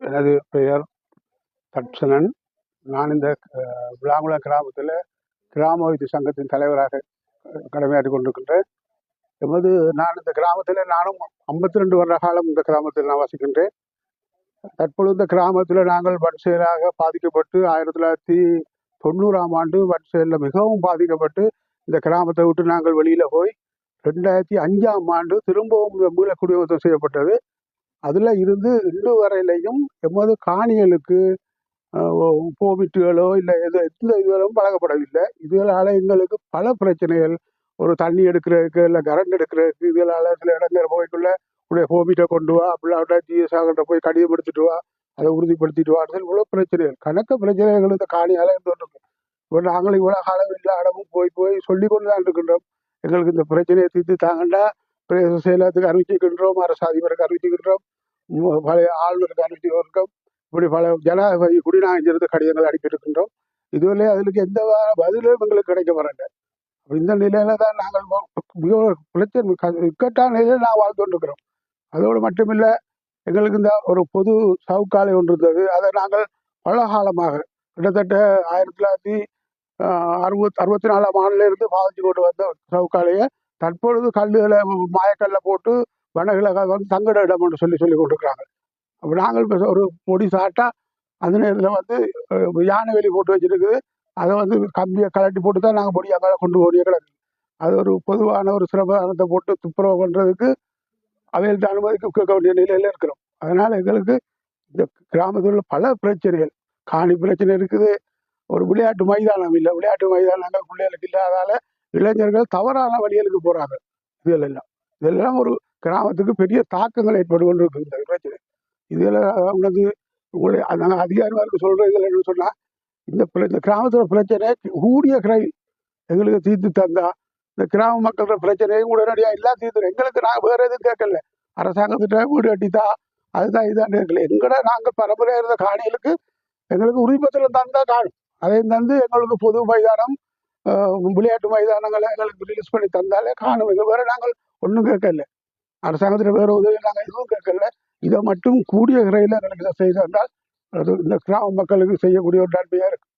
எனது பெயர் தட்சணன். நான் இந்த அஹ், விளாங்குளம் கிராமத்தில் கிராம வைத்திய சங்கத்தின் தலைவராக கடமையாற்றி கொண்டிருக்கின்றேன். எமது நான் இந்த கிராமத்தில் நானும் ஐம்பத்தி ரெண்டு வருட காலம் இந்த கிராமத்தில் நான் வசிக்கின்றேன். தற்பொழுது இந்த கிராமத்தில் நாங்கள் வன்செயலாக பாதிக்கப்பட்டு ஆயிரத்தி தொள்ளாயிரத்தி தொண்ணூறாம் ஆண்டு வன்செயலில் மிகவும் பாதிக்கப்பட்டு இந்த கிராமத்தை விட்டு நாங்கள் வெளியில் போய் ரெண்டாயிரத்தி அஞ்சாம் ஆண்டு திரும்பவும் இந்த மீள செய்யப்பட்டது. அதில் இருந்து இன்று வரையிலையும் எமது காணிகளுக்கு போமிட்டுகளோ இல்லை எது எந்த இதுகளும் வழங்கப்படவில்லை. இதுகளால் எங்களுக்கு பல பிரச்சனைகள் ஒரு தண்ணி எடுக்கிறதுக்கு இல்லை கரண்ட் எடுக்கிறதுக்கு இதுகளால் சில இடங்கள் போய்க்குள்ள உடைய ஹோமிட்டை கொண்டு வா அப்படின்னா ஜிஎஸ்ஆகிட்ட போய் கடிதம் எடுத்துட்டு வா அதை உறுதிப்படுத்திட்டு வான்னு இவ்வளோ பிரச்சனைகள். கணக்க பிரச்சனைகள் இந்த காணியால் இருந்துகிட்டு இப்போ நாங்களும் இவ்வளோ காலம் இல்லை இடமும் போய் போய் சொல்லி கொண்டு தான் இருக்கின்றோம். எங்களுக்கு இந்த பிரச்சனையை தீர்த்து தாங்கண்டா பிரதேச செயலகத்துக்கு அறிவிச்சுக்கின்றோம் அரசு அதிபருக்கு அறிவிச்சுக்கின்றோம் பழைய ஆளுநருக்கு அறிவிச்சுக்கின்றோம் இப்படி பல ஜனாதிபதி குடிநாயகத்திலிருந்து கடிதங்கள் அனுப்பியிருக்கின்றோம். இதுவரை அதுக்கு எந்த பதிலும் எங்களுக்கு கிடைக்க வரல. இந்த நிலையில தான் நாங்கள் மிகவும் மிக பிரச்சனை இக்கட்டான நிலையில் நான் வாழ்ந்து கொண்டிருக்கிறோம். அதோடு மட்டுமில்லை எங்களுக்கு இந்த ஒரு பொது சவுக்காலை ஒன்று இருந்தது. அதை நாங்கள் பல காலமாக கிட்டத்தட்ட ஆயிரத்தி தொள்ளாயிரத்தி அறுபத் அறுபத்தி நாலாம் ஆண்டுல இருந்து பாதிச்சு கொண்டு வந்த சவுக்காலையை தற்பொழுது கல்லுகளை மாயக்கல்ல போட்டு வனகளை வந்து தங்கட இடம் என்று சொல்லி சொல்லி கொண்டிருக்கிறாங்க. அப்போ நாங்கள் இப்போ ஒரு பொடி சாட்டா அந்த நேரத்தில் வந்து யானை வெளி போட்டு வச்சிருக்குது. அதை வந்து கம்பியை கலட்டி போட்டு தான் நாங்கள் பொடி அங்கே கொண்டு போடிய கிடக்கு. அது ஒரு பொதுவான ஒரு சிரமதானத்தை போட்டு துப்புரவு பண்ணுறதுக்கு அவைகள்ட்ட அனுமதிக்கு கேட்க வேண்டிய நிலையில இருக்கிறோம். அதனால எங்களுக்கு இந்த கிராமத்தில் உள்ள பல பிரச்சனைகள். காணி பிரச்சனை இருக்குது. ஒரு விளையாட்டு மைதானம் இல்லை. விளையாட்டு மைதானங்கள் பிள்ளைகளுக்கு இல்லாதால இளைஞர்கள் தவறான வழிகளுக்கு போகிறாங்க இதுகள் இதெல்லாம் ஒரு கிராமத்துக்கு பெரிய தாக்கங்கள் ஏற்பட்டு கொண்டு இருக்குது இந்த பிரச்சனை இதில் வந்து உங்களை நாங்கள் அதிகாரிகளுக்கு சொல்றது இதில் என்ன சொன்னால் இந்த இந்த கிராமத்தில் பிரச்சனை கூடிய கிரை எங்களுக்கு தீர்த்து தந்தா இந்த கிராம மக்களோட பிரச்சனையும் உடனடியாக எல்லாம் தீர்த்து எங்களுக்கு நாங்கள் வேற எதுவும் கேட்கல. அரசாங்கத்திட்ட வீடு கட்டித்தா அதுதான் இதான் கேட்கல. எங்கட நாங்கள் பரம்பரையாக இருந்த காணிகளுக்கு எங்களுக்கு உரிமத்தில் தந்தா காணும். அதையும் தந்து எங்களுக்கு பொது மைதானம் விளையாட்டு மைதானங்களை எங்களுக்கு ரிலீஸ் பண்ணி தந்தாலே காணும். இது வேற நாங்கள் ஒன்றும் கேட்கல. அரசாங்கத்தில் வேற உதவி நாங்கள் எதுவும் கேட்கல. இதை மட்டும் கூடிய விரைவில் எங்களுக்கு இதை செய்தால் அது இந்த கிராம மக்களுக்கு செய்யக்கூடிய ஒரு நன்மையாக இருக்கும்.